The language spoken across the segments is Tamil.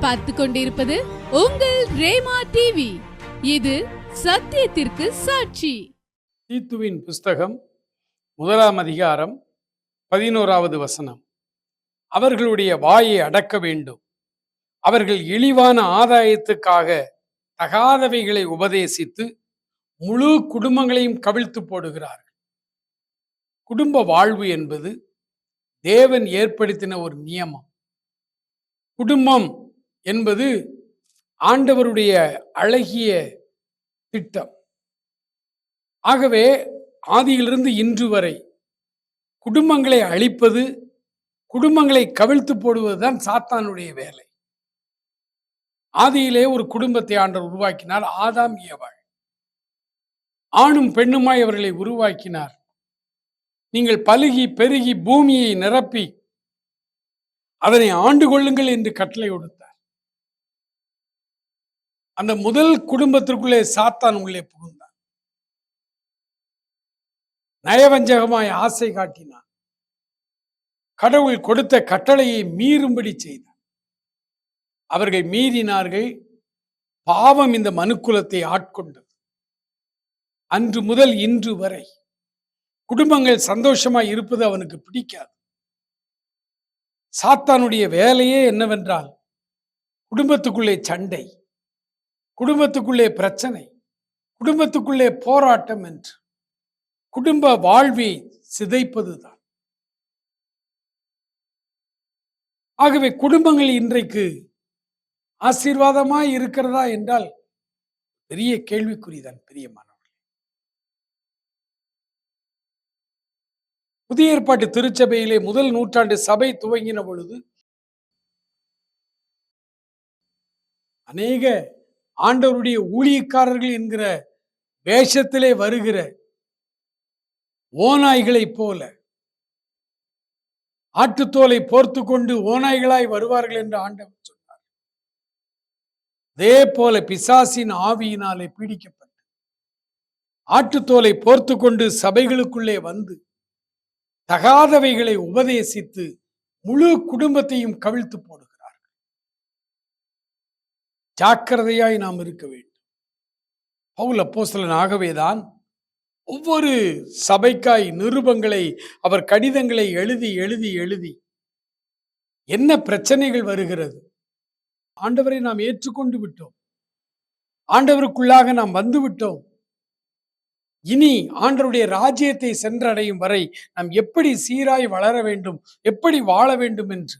பார்த்து கொண்டிருப்பது உங்கள் ரேமா டிவி இது சத்தியத்திற்கு சாட்சி. தீத்துவின் புஸ்தகம் முதலாம் அதிகாரம் பதினோராவது வசனம். அவர்களுடைய வாயை அடக்க வேண்டும். அவர்கள் இழிவான ஆதாயத்துக்காக தகாதவைகளை உபதேசித்து முழு குடும்பங்களையும் கவிழ்த்து போடுகிறார்கள். குடும்ப வாழ்வு என்பது தேவன் ஏற்படுத்தின ஒரு நியமம். குடும்பம் என்பது ஆண்டவருடைய அழகிய திட்டம். ஆகவே ஆதியிலிருந்து இன்று வரை குடும்பங்களை அழிப்பது குடும்பங்களை கவிழ்த்து போடுவதுதான் சாத்தானுடைய வேலை. ஆதியிலே ஒரு குடும்பத்தை ஆண்டவர் உருவாக்கினார் ஆதாம் ஏவாள். ஆணும் பெண்ணுமாய் அவர்களை உருவாக்கினார். நீங்கள் பலுகி பெருகி பூமியை நிரப்பி அதனை ஆண்டு கொள்ளுங்கள் என்று கட்டளை கொடுத்தார். அந்த முதல் குடும்பத்திற்குள்ளே சாத்தான் உள்ளே புகுந்தான். நயவஞ்சகமாய் ஆசை காட்டினான். கடவுள் கொடுத்த கட்டளையை மீறும்படி செய்தான். அவர்கள் மீறினார்கள். பாவம் இந்த மனுக்குலத்தை ஆட்கொண்டது. அன்று முதல் இன்று வரை குடும்பங்கள் சந்தோஷமாய் இருப்பது அவனுக்கு பிடிக்காது. சாத்தானுடைய வேலையே என்னவென்றால் குடும்பத்துக்குள்ளே சண்டை. குடும்பத்துக்குள்ளே பிரச்சனை குடும்பத்துக்குள்ளே போராட்டம் என்று. குடும்ப வாழ்வை சிதைப்பதுதான். ஆகவே குடும்பங்கள் இன்றைக்கு ஆசீர்வாதமாய் இருக்கிறதா என்றால் பெரிய கேள்விக்குறிதான் பிரியமானவர்களே புதிய ஏற்பாட்டு திருச்சபையிலே முதல் நூற்றாண்டு சபை துவங்கின பொழுது அநேக ஆண்டவருடைய ஊழியக்காரர்கள் என்கிற வேஷத்திலே வருகிற ஓநாய்களைப் போல ஆட்டுத்தோலை போர்த்து கொண்டு ஓநாய்களாய் வருவார்கள் என்று ஆண்டவர் சொன்னார். அதே போல பிசாசின் ஆவியினாலே பீடிக்கப்பட்டு ஆட்டுத்தோலை போர்த்து கொண்டு சபைகளுக்குள்ளே வந்து தகாதவைகளை உபதேசித்து முழு குடும்பத்தையும் கவிழ்த்து போடு ஜாக்கிரதையாய் நாம் இருக்க வேண்டும். பவுல் அப்போஸ்தலன் ஆகவேதான் ஒவ்வொரு சபைக்காய் நிருபங்களை அவர் கடிதங்களை எழுதி எழுதி எழுதி என்ன பிரச்சனைகள் வருகிறது? ஆண்டவரை நாம் ஏற்றுக்கொண்டு விட்டோம். ஆண்டவருக்குள்ளாக நாம் வந்துவிட்டோம் இனி ஆண்டவருடைய ராஜ்யத்தை சென்றடையும் வரை நாம் எப்படி சீராய் வளர வேண்டும் எப்படி வாழ வேண்டும் என்று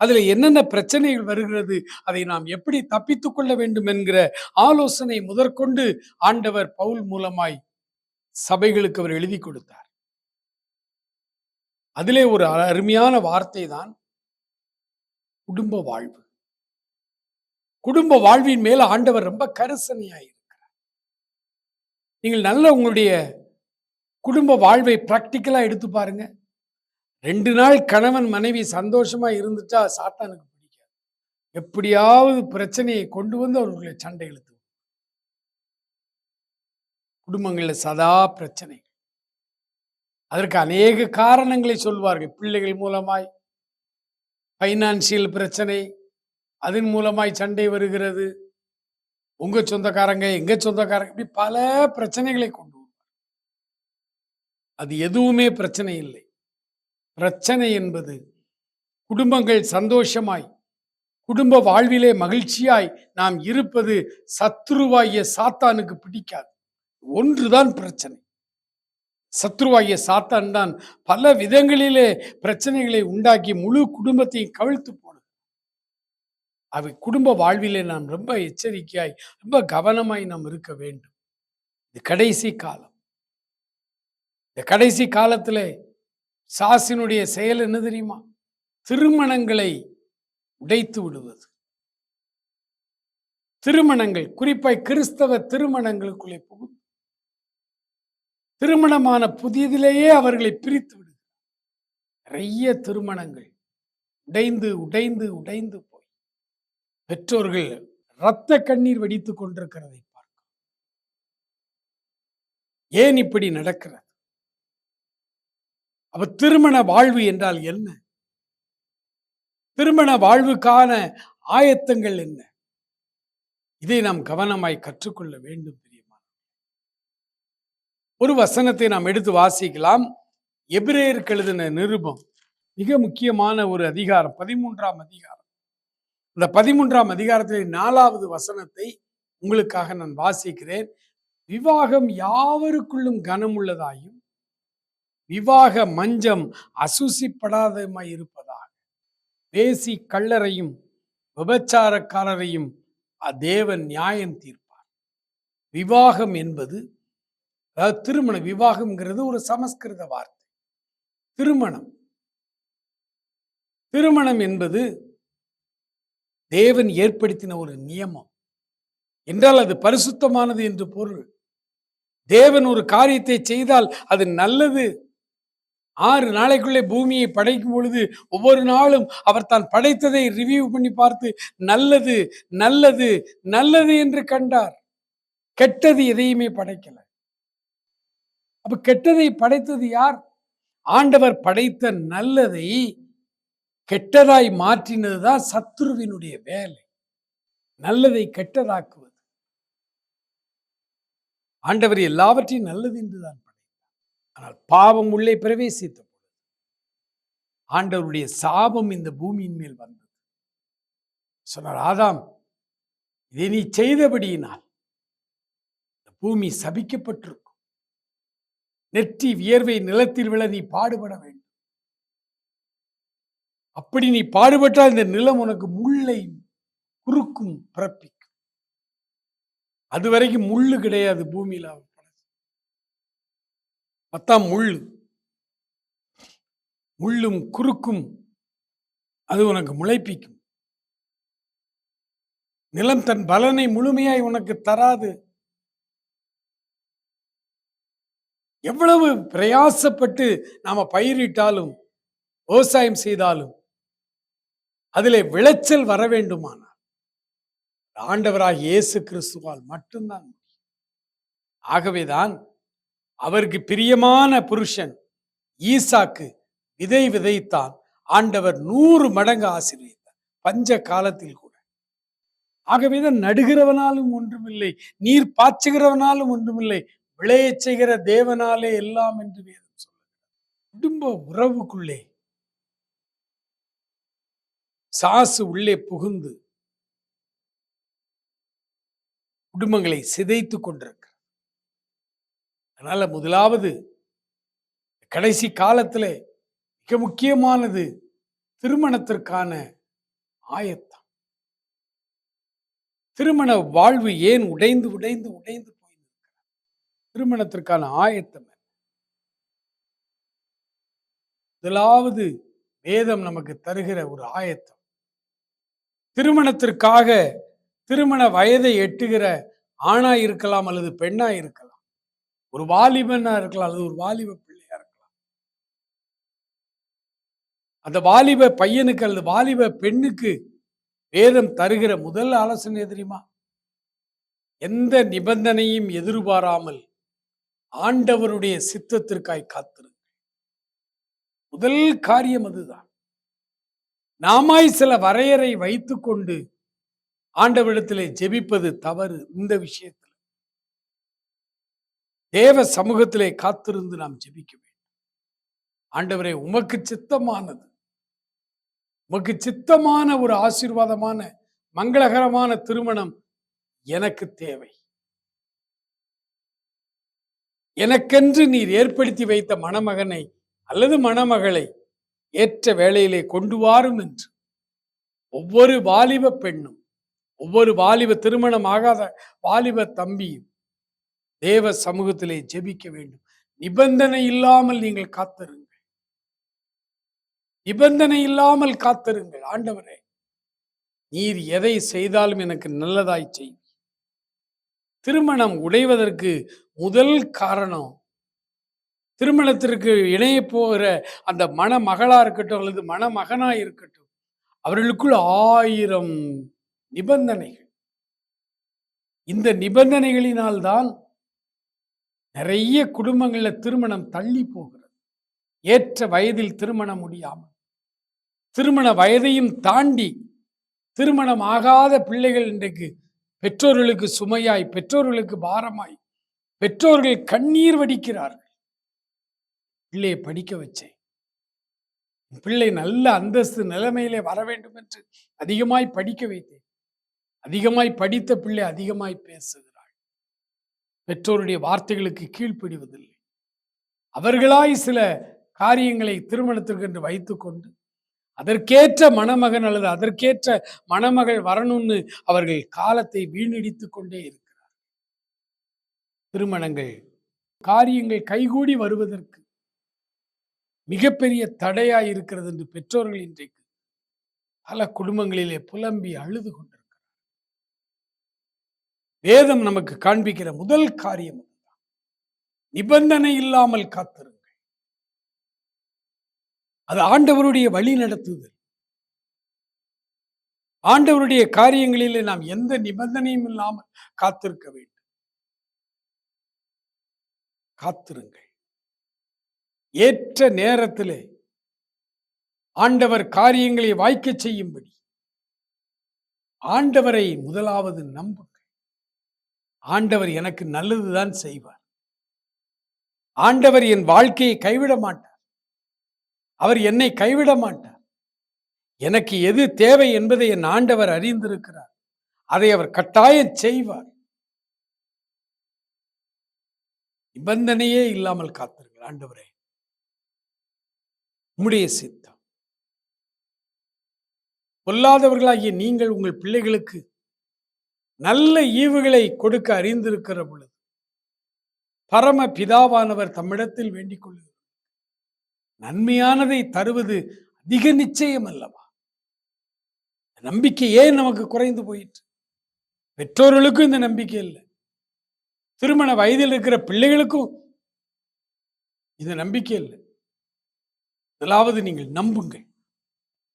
அதுல என்னென்ன பிரச்சனைகள் வருகிறது அதை நாம் எப்படி தப்பித்துக் கொள்ள வேண்டும் என்கிற ஆலோசனை முதற்கொண்டு ஆண்டவர் பவுல் மூலமாய் சபைகளுக்கு அவர் எழுதி கொடுத்தார். அதிலே ஒரு அருமையான வார்த்தை தான் குடும்ப வாழ்வு. குடும்ப வாழ்வின் மேல ஆண்டவர் ரொம்ப கரிசனையாய் இருக்கிறார். நீங்கள் நல்ல உங்களுடைய குடும்ப வாழ்வை பிராக்டிக்கலா எடுத்து பாருங்க. ரெண்டு நாள் கணவன் மனைவி சந்தோஷமா இருந்துட்டா சாத்தானுக்கு பிடிக்காது. எப்படியாவது பிரச்சனையை கொண்டு வந்து அவர்களை சண்டை இழுத்து குடும்பங்களில் சதா பிரச்சனை அதற்கு அநேக காரணங்களை சொல்வார்கள். பிள்ளைகள் மூலமாய் ஃபைனான்சியல் பிரச்சனை அதன் மூலமாய் சண்டை வருகிறது. உங்க சொந்தக்காரங்க எங்க சொந்தக்காரங்க இப்படி பல பிரச்சனைகளை கொண்டு வருவார் அது எதுவுமே பிரச்சனை இல்லை. பிரச்சனை என்பது குடும்பங்கள் சந்தோஷமாய் குடும்ப வாழ்விலே மகிழ்ச்சியாய் நாம் இருப்பது சத்ருவாகிய சாத்தானுக்கு பிடிக்காது. ஒன்றுதான் பிரச்சனை. சத்ருவாகிய சாத்தான் தான் பல விதங்களிலே பிரச்சனைகளை உண்டாக்கி முழு குடும்பத்தையும் கவிழ்த்து போடும் அவை குடும்ப வாழ்விலே நாம் ரொம்ப எச்சரிக்கையாய் ரொம்ப கவனமாய் நாம் இருக்க வேண்டும். இது கடைசி காலம். இந்த கடைசி காலத்திலே சாசினுடைய செயல் என்ன தெரியுமா? திருமணங்களை உடைத்து விடுவது. திருமணங்கள் குறிப்பாய் கிறிஸ்தவ திருமணங்களுக்குள்ளே புகுந்து திருமணமான புதியதிலேயே அவர்களை பிரித்து விடுது. நிறைய திருமணங்கள் உடைந்து உடைந்து உடைந்து போய். பெற்றோர்கள் இரத்த கண்ணீர் வெடித்து கொண்டிருக்கிறதை பார்க்கும் ஏன் இப்படி நடக்கிறது? அப்ப திருமண வாழ்வு என்றால் என்ன? திருமண வாழ்வுக்கான ஆயத்தங்கள் என்ன? இதை நாம் கவனமாய் கற்றுக்கொள்ள வேண்டும் பிரியமான ஒரு வசனத்தை நாம் எடுத்து வாசிக்கலாம். எபிரேயருக்கு எழுதின நிருபம். மிக முக்கியமான ஒரு அதிகாரம் பதிமூன்றாம் அதிகாரம். அந்த பதிமூன்றாம் அதிகாரத்தில் நாலாவது வசனத்தை உங்களுக்காக நான் வாசிக்கிறேன். விவாகம் யாவருக்குள்ளும் கனமுள்ளதாயும் விவாக மஞ்சம் அசுசிப்படாதமாய் இருப்பதாக. பேசி கள்ளரையும் விபச்சாரக்காரரையும் தேவன் நியாயம் தீர்ப்பார். விவாகம் என்பது அதாவது திருமணம் விவாகம்ங்கிறது ஒரு சமஸ்கிருத வார்த்தை. திருமணம். திருமணம் என்பது தேவன் ஏற்படுத்தின ஒரு நியமம். என்றால் அது பரிசுத்தமானது என்று பொருள். தேவன் ஒரு காரியத்தை செய்தால் அது நல்லது ஆறு நாளைக்குள்ளே பூமியை படைக்கும் பொழுது ஒவ்வொரு நாளும் அவர் தான் படைத்ததை ரிவ்யூ பண்ணி பார்த்து நல்லது நல்லது நல்லது என்று கண்டார். கெட்டது எதையுமே படைக்கல. அப்ப கெட்டதை படைத்தது யார்? ஆண்டவர் படைத்த நல்லதை கெட்டதாய் மாற்றினதுதான் சத்ருவினுடைய வேலை. நல்லதை கெட்டதாக்குவது. ஆண்டவர் எல்லாவற்றையும் நல்லது என்றுதான் ஆனால் பாவம் உள்ளே பிரவேசித்த பொழுது ஆண்டவருடைய சாபம் இந்த பூமியின் மேல் வந்தது. சொன்னார் ஆதாம் இதை நீ செய்தபடியினால் இந்த பூமி சபிக்கப்பட்டிருக்கும். நெற்றி வியர்வை நிலத்தில் விழ நீ பாடுபட வேண்டும். அப்படி நீ பாடுபட்டால் இந்த நிலம் உனக்கு முள்ளை குறுக்கும் பிறப்பிக்கும். அது வரைக்கும் முள்ளு கிடையாது பூமியில பத்தாம் முள். முள்ளும் குறுக்கும். அது உனக்கு முளைப்பிக்கும். நிலம் தன் பலனை முழுமையாய் உனக்கு தராது. எவ்வளவு பிரயாசப்பட்டு நாம பயிரிட்டாலும் விவசாயம் செய்தாலும் அதிலே விளைச்சல் வர வேண்டுமானால் ஆண்டவராக இயேசு கிறிஸ்துவால் மட்டும்தான் ஆகவேதான் அவருக்கு பிரியமான புருஷன் ஈசாக்கு விதை விதைத்தான். ஆண்டவர் நூறு மடங்கு ஆசீர்வித்தார் பஞ்ச காலத்தில் கூட. ஆகவேதான் நடுகிறவனாலும் ஒன்றுமில்லை நீர் பாய்ச்சுகிறவனாலும் ஒன்றுமில்லை விளையச் செய்கிற தேவனாலே எல்லாம் என்று வேதம் சொல்லுகிறார் குடும்ப உறவுக்குள்ளே சாசு உள்ளே புகுந்து குடும்பங்களை சிதைத்து கொண்டிருக்க அதனால முதலாவது கடைசி காலத்துல மிக முக்கியமானது திருமணத்திற்கான ஆயத்தம். திருமண வாழ்வு ஏன் உடைந்து உடைந்து உடைந்து போயிருக்கிறது திருமணத்திற்கான ஆயத்தம் முதலாவது வேதம் நமக்கு தருகிற ஒரு ஆயத்தம். திருமணத்திற்காக திருமண வயதை எட்டுகிற ஆணா இருக்கலாம் அல்லது பெண்ணா இருக்கலாம் ஒரு வாலிபனா இருக்கலாம் அல்லது ஒரு வாலிப பிள்ளையா இருக்கலாம். அந்த வாலிப பையனுக்கு அல்லது வாலிப பெண்ணுக்கு வேதம் தருகிற முதல் ஆலோசனை தெரியுமா? எந்த நிபந்தனையும் எதிர்பாராமல் ஆண்டவருடைய சித்தத்திற்காய் காத்திருங்கள். முதல் காரியம் அதுதான். நாமாய் சில வரையறை வைத்துக்கொண்டு ஆண்டவரிடத்திலே ஜெபிப்பது தவறு. இந்த விஷயத்தில் தேவ சமூகத்திலே காத்திருந்து நாம் ஜெபிக்க வேண்டும். ஆண்டவரே உமக்கு சித்தமானது. உமக்கு சித்தமான ஒரு ஆசீர்வாதமான மங்களகரமான திருமணம் எனக்கு தேவை. எனக்கென்று நீர் ஏற்படுத்தி வைத்த மணமகனை அல்லது மணமகளை ஏற்ற வேளையிலே கொண்டு வாரும் என்று. ஒவ்வொரு வாலிப பெண்ணும் ஒவ்வொரு வாலிப திருமணம் ஆகாத வாலிப தம்பியும் தேவ சமூகத்திலே ஜெபிக்க வேண்டும். நிபந்தனை இல்லாமல் நீங்கள் காத்திருங்கள். நிபந்தனை இல்லாமல் காத்திருங்கள். ஆண்டவரே நீர் எதை செய்தாலும் எனக்கு நல்லதாய் செய். திருமணம் உடைவதற்கு முதல் காரணம் திருமணத்திற்கு இணைய போகிற அந்த மணமகளா இருக்கட்டும் அல்லது மணமகனா இருக்கட்டும் அவர்களுக்குள் ஆயிரம் நிபந்தனைகள். இந்த நிபந்தனைகளினால்தான் நிறைய குடும்பங்கள்ல திருமணம் தள்ளி போகிறது. ஏற்ற வயதில் திருமணம் முடியாமல். திருமண வயதையும் தாண்டி திருமணம் ஆகாத பிள்ளைகள் இன்றைக்கு பெற்றோர்களுக்கு சுமையாய் பெற்றோர்களுக்கு பாரமாய் பெற்றோர்கள் கண்ணீர் வடிக்கிறார்கள். பிள்ளையை படிக்க வச்சேன். பிள்ளை நல்ல அந்தஸ்து நிலைமையிலே வர வேண்டும் என்று அதிகமாய் படிக்க வைத்தேன். அதிகமாய் படித்த பிள்ளை அதிகமாய் பேசுகிறார். பெற்றோருடைய வார்த்தைகளுக்கு கீழ்ப்படிவதில்லை. அவர்களாய் சில காரியங்களை திருமணத்திற்கு என்று வைத்துக்கொண்டு அதற்கேற்ற மணமகன் அல்லது அதற்கேற்ற மணமகள் வரணும்னு அவர்கள் காலத்தை வீணடித்துக் கொண்டே இருக்கிறார் திருமணங்கள் காரியங்கள் கைகூடி வருவதற்கு மிகப்பெரிய தடையாய் இருக்கிறது என்று பெற்றோர்கள் இன்றைக்கு பல குடும்பங்களிலே புலம்பி அழுது கொண்டிருக்கிறார் வேதம் நமக்கு காண்பிக்கிற முதல் காரியம் நிபந்தனை இல்லாமல் காத்திருங்கள். அது ஆண்டவருடைய வழி நடத்துதல். ஆண்டவருடைய காரியங்களிலே நாம் எந்த நிபந்தனையும் இல்லாமல் காத்திருக்க வேண்டும். காத்திருங்கள். ஏற்ற நேரத்திலே ஆண்டவர் காரியங்களை வாய்க்க செய்யும்படி. ஆண்டவரை முதலாவது நம்பு. ஆண்டவர் எனக்கு நல்லதுதான் செய்வார். ஆண்டவர் என் வாழ்க்கையை கைவிட மாட்டார். அவர் என்னை கைவிட மாட்டார். எனக்கு எது தேவை என்பதை என் ஆண்டவர் அறிந்திருக்கிறார். அதை அவர் கட்டாயம் செய்வார். நிபந்தனையே இல்லாமல் காத்திருங்கள். ஆண்டவரே உம்முடைய சித்தம். பொல்லாதவர்களாகிய நீங்கள் உங்கள் பிள்ளைகளுக்கு நல்ல ஈவுகளை கொடுக்க அறிந்திருக்கிற பொழுது பரம பிதாவானவர் தம்மிடத்தில் வேண்டிக் கொள்ளுகிறார் நன்மையானதை தருவது அதிக நிச்சயம் அல்லவா? நம்பிக்கை ஏன் நமக்கு குறைந்து போயிற்று? பெற்றோர்களுக்கும் இந்த நம்பிக்கை இல்லை. திருமண வயதில் இருக்கிற பிள்ளைகளுக்கும் இந்த நம்பிக்கை இல்லை. முதலாவது நீங்கள் நம்புங்கள்.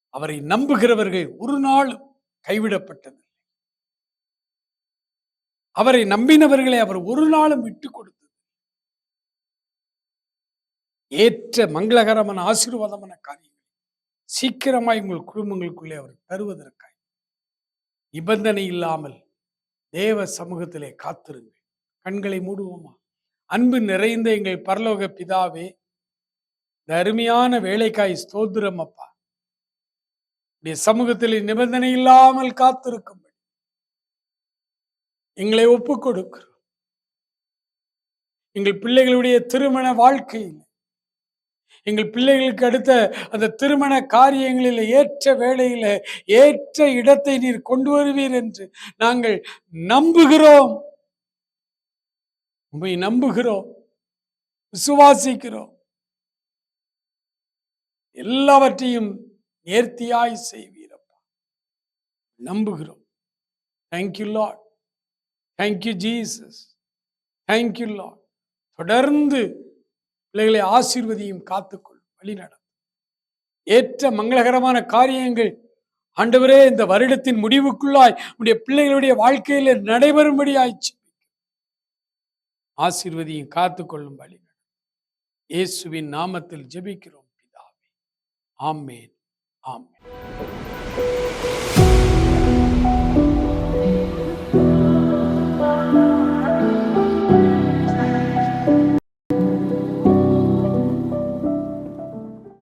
அவரை நம்புகிறவர்கள் ஒரு நாளும் கைவிடப்பட்டது. அவரை நம்பினவர்களை அவர் ஒரு நாளும் விட்டு கொடுத்து ஏற்ற மங்களகரமான ஆசீர்வாதமான காரியங்கள் சீக்கிரமாய் உங்கள் குடும்பங்களுக்குள்ளே அவர் தருவதற்காய். நிபந்தனை இல்லாமல் தேவ சமூகத்திலே காத்திருங்கள். கண்களை மூடுவோமா? அன்பு நிறைந்த எங்கள் பரலோக பிதாவே இந்த அருமையான வேலைக்காய் ஸ்தோத்திரம் அப்பா. சமூகத்தில் நிபந்தனை இல்லாமல் காத்திருக்கும். எங்களை ஒப்புக் கொடுக்கிறோம் எங்கள் பிள்ளைகளுடைய திருமண வாழ்க்கையில் எங்கள் பிள்ளைகளுக்கு அடுத்த அந்த திருமண காரியங்களில் ஏற்ற வேளையில ஏற்ற இடத்தை நீர் கொண்டு வருவீர் என்று நாங்கள் நம்புகிறோம். உண்மை நம்புகிறோம். விசுவாசிக்கிறோம். எல்லாவற்றையும் நேர்த்தியாய் செய்வீரப்பா நம்புகிறோம். Thank you Lord thank you Jesus thank you Lord தொடர்ந்து பிள்ளைகளை ஆசீர்வதியும் காத்துக்கொள். வழிநடம் ஏற்ற மங்களகரமான காரியங்கள் ஆண்டவரே இந்த வருடத்தின் முடிவுக்குள்ளாய் உடைய பிள்ளைகளுடைய வாழ்க்கையில நடைபெறும்படியாய் ஆசீர்வதியும் காத்துக்கொள்ளும் வழி இயேசுவின் நாமத்தில் ஜெபிக்கிறோம் பிதாவே. ஆமேன். ஆம்